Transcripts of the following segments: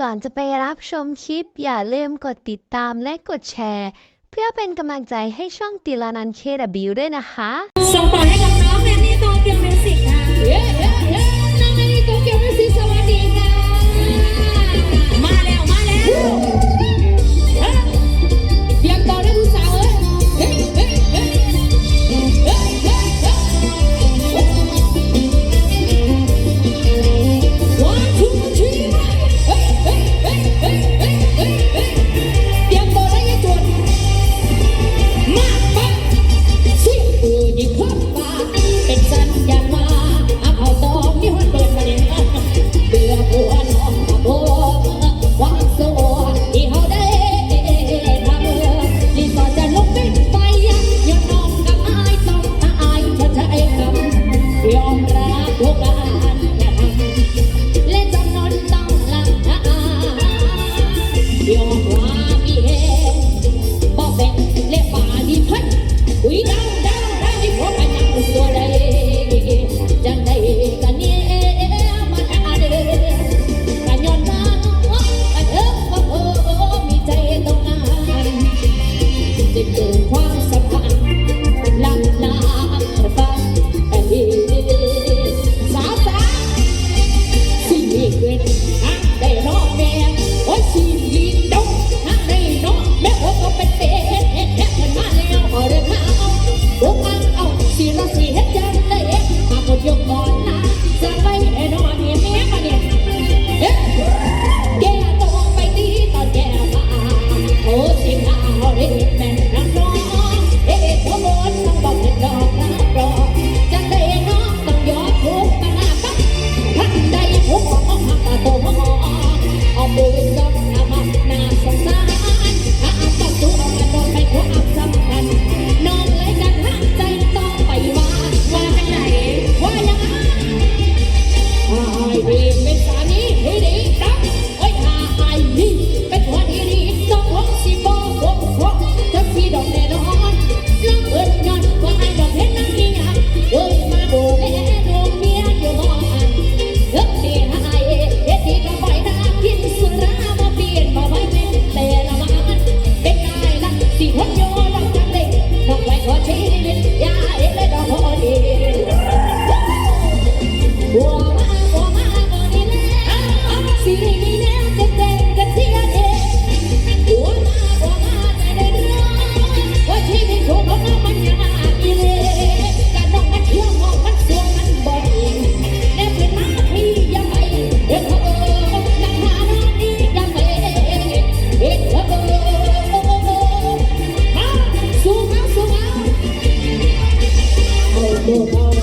ก่อนจะไปรับชมคลิป อย่าลืมกดติดตามและกดแชร์ เพื่อเป็นกำลังใจให้ช่องติลานันเคดบิวด้วยนะคะ ส่งต่อให้กับน้องแนนนี่โตเกียวมิวสิกค่ะ 给我光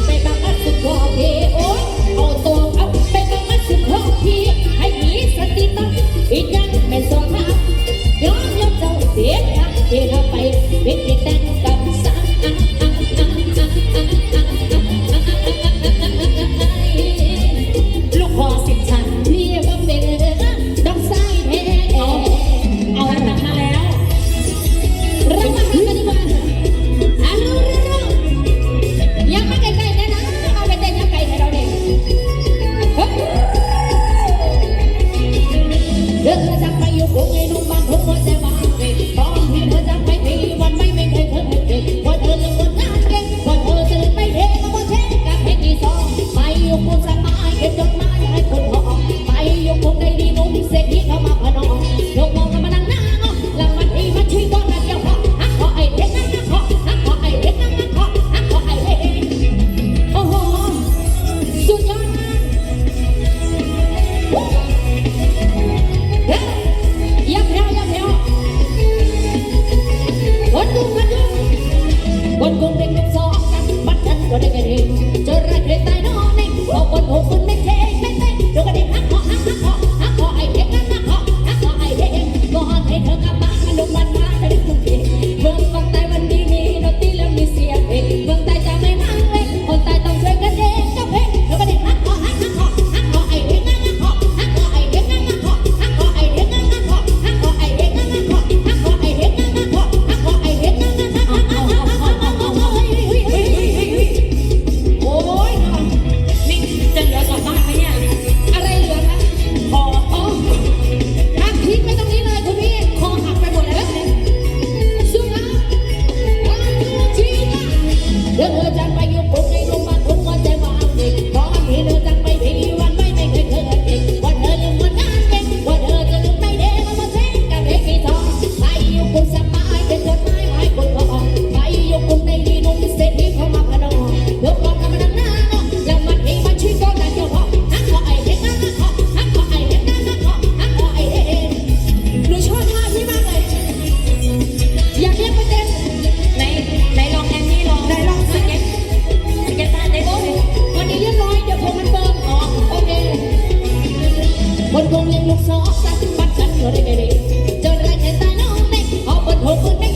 ขอบคุณไม่